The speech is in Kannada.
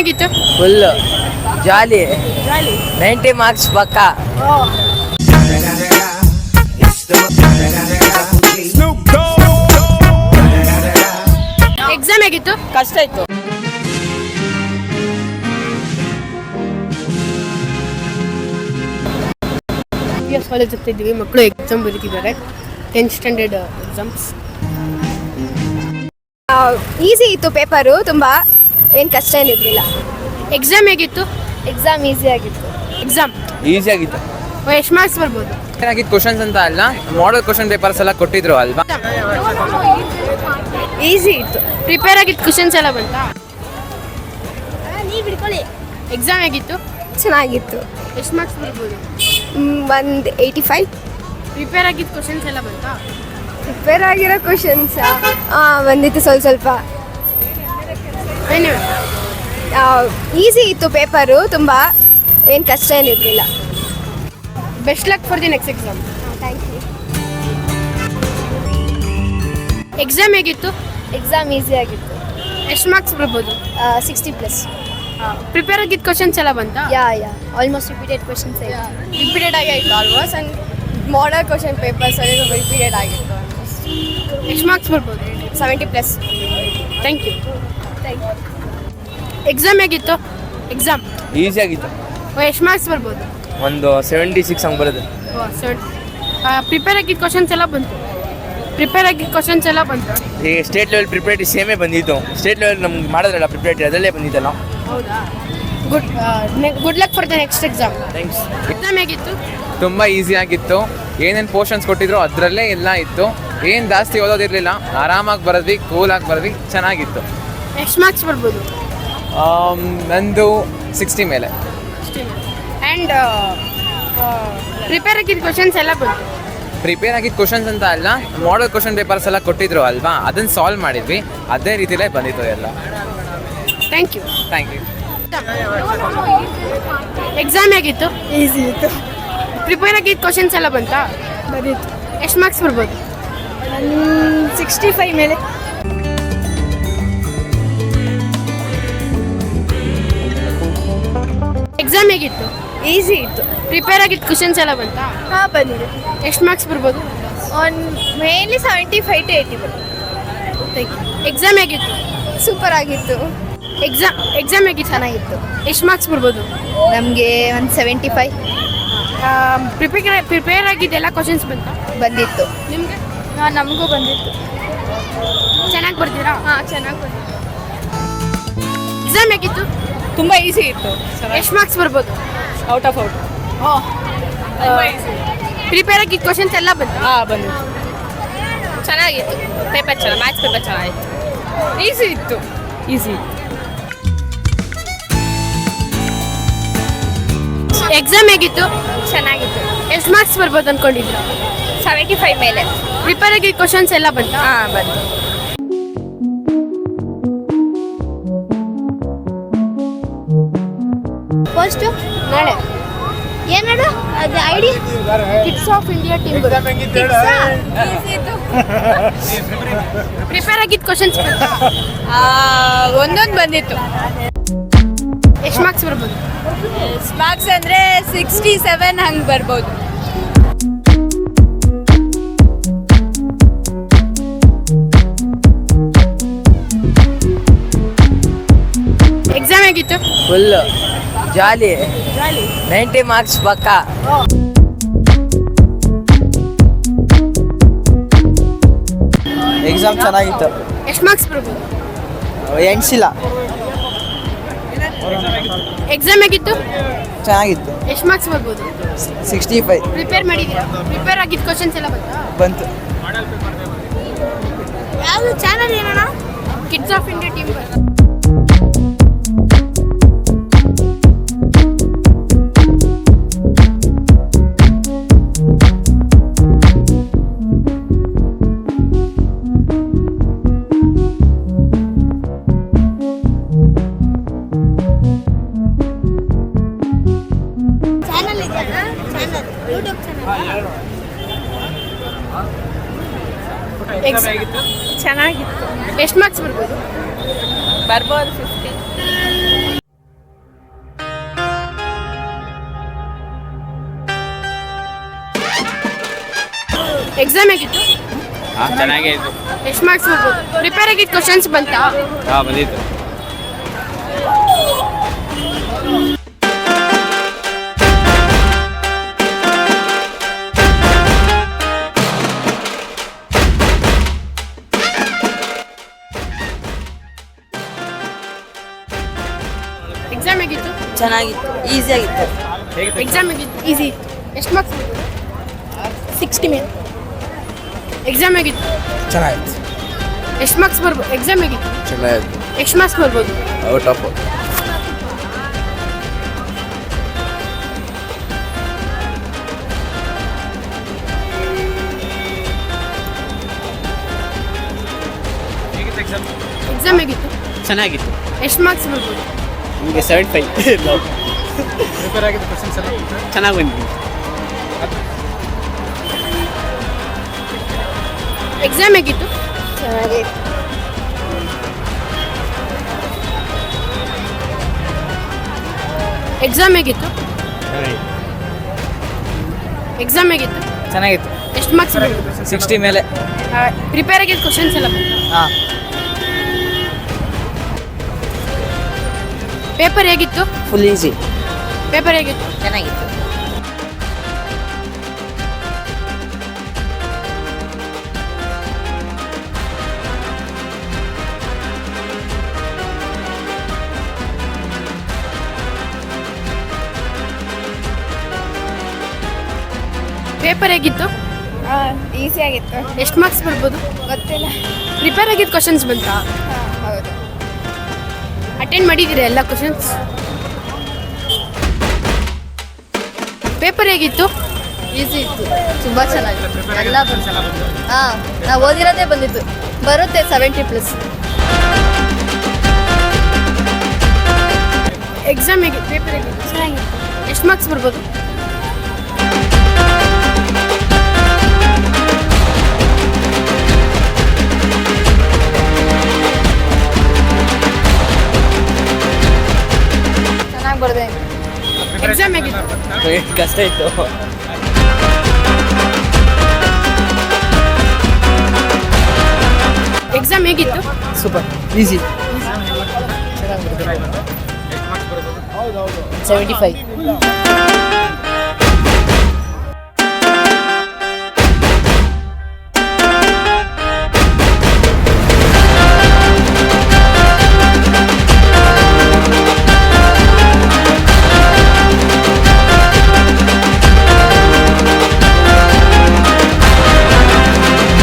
ಆಗಿತ್ತು ಫುಲ್ ಜಾಲಿ ನೈಂಟಿ ಮಾರ್ಕ್ಸ್ ಪಕ್ಕ. ಎಕ್ಸಾಮ್ ಆಗಿತ್ತು ಕಷ್ಟ ಇತ್ತು. ಪಿ ಎಸ್ ಕಾಲೇಜ್ ಹೋಗ್ತಾ ಇದ್ದೀವಿ ಮಕ್ಕಳು ಎಕ್ಸಾಮ್ ಬರೀತಿದ್ದಾರೆ. ಟೆಂತ್ ಸ್ಟ್ಯಾಂಡರ್ಡ್ ಎಕ್ಸಾಮ್ಸ್ ಈಸಿ ಇತ್ತು ಪೇಪರು ತುಂಬ. ಏನು ಕಷ್ಟ ಏನಿರಲಿಲ್ಲ ಎಕ್ಸಾಮ್ ಹೇಗಿತ್ತು? ಎಕ್ಸಾಮ್ ಈಸಿ ಆಗಿತ್ತು. ಎಕ್ಸಾಮ್ ಈಸಿ ಆಗಿತ್ತು. ಎಷ್ಟು ಮಾರ್ಕ್ಸ್ ಬರ್ಬೋದು? ಏನಾಗಿತ್ತು ಕ್ವಶನ್ಸ್ ಅಂತ ಅಲ್ಲ ಮಾಡಲ್ ಕ್ವಶನ್ ಪೇಪರ್ಸ್ ಎಲ್ಲ ಕೊಟ್ಟಿದ್ರು ಅಲ್ವಾ? ಈಸಿ ಇತ್ತು. ಪ್ರಿಪೇರ್ ಆಗಿತ್ತು ಕ್ವಶನ್ಸ್ ಎಲ್ಲ ಬಂತಾ? ನೀವು ಬಿಡ್ಕೊಳ್ಳಿ ಎಕ್ಸಾಮ್ ಹೇಗಿತ್ತು? ಚೆನ್ನಾಗಿತ್ತು. ಎಷ್ಟು ಮಾರ್ಕ್ಸ್ ಬರ್ಬೋದು? ಒಂದು ಏಯ್ಟಿ ಫೈವ್ ಪ್ರಿಪೇರ್ ಆಗಿದ್ದು ಕ್ವಶನ್ಸ್ ಎಲ್ಲ ಬಂತಾ? ಪ್ರಿಪೇರ್ ಆಗಿರೋ ಕ್ವಶನ್ಸ್ ಬಂದಿತ್ತು ಸ್ವಲ್ಪ ಸ್ವಲ್ಪ. ಈಸಿ ಇತ್ತು ಪೇಪರು ತುಂಬ ಏನು ಕಷ್ಟ ಏನಿರಲಿಲ್ಲ best luck for the next exam thank you exam ಹೇಗಿತ್ತು? ಎಕ್ಸಾಮ್ ಈಸಿ ಆಗಿತ್ತು. ಎಷ್ಟು ಮಾರ್ಕ್ಸ್ ಬರ್ಬೋದು? ಸಿಕ್ಸ್ಟಿ ಪ್ಲಸ್ ಪ್ರಿಪೇರ್ ಆಗಿದ್ದ ಕ್ವಶನ್ಸ್ ಎಲ್ಲ ಬಂತ? Yeah yeah almost repeated questions repeated ಆಗಿ ಆಯಿತು almost and model question papers ಅಲ್ಲಿ ರಿಪೀಟೆಡ್ ಆಗಿತ್ತು ಎಷ್ಟು ಮಾರ್ಕ್ಸ್ ಬರ್ಬೋದು? Seventy plus thank you exam ಹೇಗಿತ್ತು? ಎಕ್ಸಾಮ್ ಈಸಿ ಆಗಿತ್ತು. ಎಷ್ಟು ಮಾರ್ಕ್ಸ್ ಬರ್ಬೋದು? ಒಂದು ಸೆವೆಂಟಿ ಸಿಕ್ಸ್ ಹಂಗೆ ಬರುತ್ತೆ. ಪ್ರಿಪೇರ್ ಆಗಿದ್ದ ಕ್ವಶನ್ಸ್ ಎಲ್ಲ ಬಂತು. ಪ್ರಿಪೇರ್ ಆಗಿದ್ದ ಕ್ವಶನ್ಸ್ ಎಲ್ಲ ಬಂತು. ಈಗ ಸ್ಟೇಟ್ ಲೆವೆಲ್ ಪ್ರಿಪೇರಿಟಿ ಸೇಮೇ ಬಂದಿತ್ತು ಸ್ಟೇಟ್ ಲೆವೆಲ್ ನಮ್ಗೆ ಮಾಡಿದ್ರಲ್ಲ ಪ್ರಿಪೇರಿಟಿ ಅದರಲ್ಲೇ ಬಂದಿದ್ದಲ್ಲ. ಹೌದಾ? Good good luck for the next exam thanks exam ಹೇಗಿತ್ತು? ತುಂಬ ಈಸಿ ಆಗಿತ್ತು. ಏನೇನು ಪೋರ್ಷನ್ಸ್ ಕೊಟ್ಟಿದ್ರು ಅದರಲ್ಲೇ ಎಲ್ಲ ಇತ್ತು. ಏನು ಜಾಸ್ತಿ ಓದೋದಿರಲಿಲ್ಲ. ಆರಾಮಾಗಿ ಬರೋದ್ವಿ ಕೂಲಾಗಿ ಬರೋದ್ವಿ ಚೆನ್ನಾಗಿತ್ತು. ಎಷ್ಟು ಮಾರ್ಕ್ಸ್ ಬರ್ಬೋದು. ಆಮ್, ನಂದು ಸಿಕ್ಸ್ಟಿ ಮೇಲೆ. ಆ್ಯಂಡ್ ಪ್ರಿಪೇರ್ ಆಗಿದ್ದು ಕ್ವಶನ್ಸ್ ಎಲ್ಲ ಬಂತು. ಪ್ರಿಪೇರ್ ಆಗಿದ್ದ ಕ್ವಶನ್ಸ್ ಅಂತ ಅಲ್ಲ ಮಾಡಲ್ ಕ್ವಶನ್ ಪೇಪರ್ಸ್ ಎಲ್ಲ ಕೊಟ್ಟಿದ್ರು ಅಲ್ವಾ? ಅದನ್ನು ಸಾಲ್ವ್ ಮಾಡಿದ್ವಿ. ಅದೇ ರೀತಿಲೇ ಬಂದಿತ್ತು ಎಲ್ಲ. Thank you thank you exam ಆಗಿತ್ತು ಈಸಿ ಇತ್ತು. ಪ್ರಿಪೇರ್ ಆಗಿದ್ದ ಕ್ವಶನ್ಸ್ ಎಲ್ಲ ಬಂತಾ? ಬಂದಿತ್ತು. ಎಷ್ಟು ಮಾರ್ಕ್ಸ್ ಬರ್ಬೋದು. ಸಿಕ್ಸ್ಟಿ ಫೈವ್ ಮೇಲೆ. ಎಕ್ಸಾಮ್ ಹೇಗಿತ್ತು? ಈಸಿ ಇತ್ತು. ಪ್ರಿಪೇರ್ ಆಗಿತ್ತು ಕ್ವಶನ್ಸ್ ಎಲ್ಲ ಬಂತಾ? ಹಾಂ ಬಂದಿದೆ. ಎಷ್ಟು ಮಾರ್ಕ್ಸ್ ಬರ್ಬೋದು? On mainly seventy five to eighty exam ಹೇಗಿತ್ತು? ಸೂಪರ್ ಆಗಿತ್ತು. ಎಕ್ಸಾಮ್ ಎಕ್ಸಾಮ್ ಹೇಗಿತ್ತು? ಚೆನ್ನಾಗಿತ್ತು. ಎಷ್ಟು ಮಾರ್ಕ್ಸ್ ಬರ್ಬೋದು? ನಮಗೆ ಒಂದು ಸೆವೆಂಟಿ ಫೈವ್ ಪ್ರಿಪೇರ್ ಪ್ರಿಪೇರ್ ಆಗಿದ್ದೆಲ್ಲ ಕ್ವಶನ್ಸ್ ಬಂತಾ? ಬಂದಿತ್ತು. ನಿಮಗೆ? ಹಾಂ ನಮಗೂ ಬಂದಿತ್ತು. ಚೆನ್ನಾಗಿ ಬರ್ತೀರಾ ಹಾಂ ಚೆನ್ನಾಗಿ ಬರ್ತೀರಾ ಎಕ್ಸಾಮ್ ಹೇಗಿತ್ತು? ತುಂಬ ಈಸಿ ಇತ್ತು. ಎಷ್ಟು ಮಾರ್ಕ್ಸ್ ಬರ್ಬೋದು? ಔಟ್ ಆಫ್ ಔಟ್ ಪ್ರಿಪೇರ್ ಆಗಿದ್ದ ಕ್ವಶನ್ಸ್ ಎಲ್ಲ ಬಂತು? ಹಾಂ ಬಂದು ಚೆನ್ನಾಗಿತ್ತು. ಪೇಪರ್ ಚೆನ್ನಾಗಿ ಮ್ಯಾಥ್ಸ್ ಪೇಪರ್ ಚೆನ್ನಾಗಿತ್ತು. ಈಸಿ ಇತ್ತು. ಈಸಿ ಎಕ್ಸಾಮ್ ಹೇಗಿತ್ತು? ಚೆನ್ನಾಗಿತ್ತು. ಎಷ್ಟು ಮಾರ್ಕ್ಸ್ ಬರ್ಬೋದು ಅನ್ಕೊಂಡಿದ್ರು ಸೆವೆಂಟಿ ಫೈವ್ ಮೇಲೆ. ಪ್ರಿಪೇರ್ ಆಗಿದ್ದ ಕ್ವಶನ್ಸ್ ಎಲ್ಲ ಬಂತು? ಹಾಂ ಬಂತು. ನಾಳೆ ಏನದು? ಅದು ID? Kids of India team prepare ಆಗಿದ್ದ ಕ್ವಶನ್ಸ್ ಒಂದೊಂದು ಬಂದಿತ್ತು. ಎಷ್ಟು ಮಾರ್ಕ್ಸ್ ಬರ್ಬೋದು? ಮಾರ್ಕ್ಸ್ ಅಂದರೆ ಸಿಕ್ಸ್ಟಿ ಸೆವೆನ್ ಹಂಗೆ ಬರ್ಬೋದು. ಎಕ್ಸಾಮ್ ಆಗಿತ್ತು ಫುಲ್ ಜಾಲಿ ನೈಂಟಿ ಮಾರ್ಕ್ಸ್ ಪಕ್ಕ. ಎಕ್ಸಾಮ್ ಚೆನ್ನಾಗಿತ್ತು. ಎಷ್ಟು ಮಾರ್ಕ್ಸ್ ಬರ್ಬೋದು ಎಣಿಸಿಲ್ಲ ಎಕ್ಸಾಮ್ ಹೇಗಿತ್ತು? ಚೆನ್ನಾಗಿತ್ತು. ಎಷ್ಟು ಮಾರ್ಕ್ಸ್ ಬರ್ಬೋದು? ಸಿಕ್ಸ್ಟಿ ಫೈವ್ ಪ್ರಿಪೇರ್ ಮಾಡಿದ್ದೀರಾ? ಪ್ರಿಪೇರ್ ಆಗಿದ್ದ ಕ್ವಶನ್ಸ್ ಎಲ್ಲ ಬಂತು? ಬಂತು. ಯಾವುದು ಚಾನಲ್ ಏನಣ್ಣ? Kids of India team YouTube channel ಚೆನ್ನಾಗಿತ್ತು ಎಷ್ಟು ಮಾರ್ಕ್ಸ್ ಬರ್ಬೋದು ಬರ್ಬೋದು ಫಿಫ್ಟಿ ಎಕ್ಸಾಮ್ ಹೇಗಿತ್ತು ಚೆನ್ನಾಗೇ ಇತ್ತು ಎಷ್ಟು ಮಾರ್ಕ್ಸ್ ಬರ್ಬೋದು ಪ್ರಿಪೇರ್ ಆಗಿದ್ದು ಕ್ವಶನ್ಸ್ ಬಂತಾ ಹಾಂ ಬಂದಿತ್ತು ಚೆನ್ನಾಗಿತ್ತು ಈಸಿಯಾಗಿತ್ತು ಎಕ್ಸಾಮ್ ಹೇಗಿತ್ತು? ಈಸಿ ಎಷ್ಟು ಮಾರ್ಕ್ಸ್ ಸಿಕ್ಸ್ಟಿ ಮೇಲೆ. ಎಕ್ಸಾಮ್ ಆಗಿತ್ತು ಚೆನ್ನಾಗಿತ್ತು. ಎಷ್ಟು ಮಾರ್ಕ್ಸ್ ಬರ್ಬೋದು ಎಕ್ಸಾಮ್ ಆಗಿತ್ತು ಚೆನ್ನಾಗಿತ್ತು. ಎಷ್ಟು ಮಾರ್ಕ್ಸ್ ಬರ್ಬೋದು? ಔಟ್ ಆಫ್ ಎಕ್ಸಾಮ್ ಆಗಿತ್ತು ಚೆನ್ನಾಗಿತ್ತು. ಎಷ್ಟು ಮಾರ್ಕ್ಸ್ ಬರ್ಬೋದು? ನಿಮಗೆ ಸೆವೆನ್ ಫೈವ್ ಚೆನ್ನಾಗಿ ಬಂದಿದ್ದೀನಿ ಎಕ್ಸಾಮ್ ಹೇಗಿತ್ತು? ಚೆನ್ನಾಗಿ ಎಕ್ಸಾಮ್ ಹೇಗಿತ್ತು? ಎಕ್ಸಾಮ್ ಹೇಗಿತ್ತು? ಚೆನ್ನಾಗಿತ್ತು. ಎಷ್ಟು ಮಾರ್ಕ್ಸ್ ಸಿಕ್ಸ್ಟಿ ಮೇಲೆ ಪ್ರಿಪೇರ್ ಆಗಿದ್ದ ಕ್ವಶನ್ಸ್ ಎಲ್ಲ ಹಾಂ. ಪೇಪರ್ ಹೇಗಿತ್ತು? ಫುಲ್ ಈಸಿ ಪೇಪರ್ ಹೇಗಿತ್ತು? ಚೆನ್ನಾಗಿತ್ತು. ಪೇಪರ್ ಹೇಗಿತ್ತು? ಈಸಿಯಾಗಿತ್ತು ಎಷ್ಟು ಮಾರ್ಕ್ಸ್ ಬರ್ಬೋದು? ಗೊತ್ತಿಲ್ಲ. ಪ್ರಿಪೇರ್ ಆಗಿದ್ದ ಕ್ವಶನ್ಸ್ ಬಂತಾ? ಹಾಂ ಹೌದು. ಅಟೆಂಡ್ ಮಾಡಿದ್ದೀರಾ ಎಲ್ಲ ಕ್ವಶನ್ಸ್ ಪೇಪರ್ ಹೇಗಿತ್ತು? ಈಸಿ ಇತ್ತು. ತುಂಬ ಚೆನ್ನಾಗಿತ್ತು. ಎಲ್ಲ ಬಂತು ಹಾಂ ನಾವು ಓದಿರೋದೇ ಬಂದಿತ್ತು. ಬರುತ್ತೆ ಸೆವೆಂಟಿ ಪ್ಲಸ್ ಎಕ್ಸಾಮ್ ಹೇಗೆ ಪೇಪರ್ ಹೇಗೆ? ಚೆನ್ನಾಗಿತ್ತು. ಎಷ್ಟು ಮಾರ್ಕ್ಸ್ ಬರ್ಬೋದು? ಕಷ್ಟ ಇತ್ತು ಎಕ್ಸಾಮ್ ಹೇಗಿತ್ತು? ಸೂಪರ್. Easy seventy five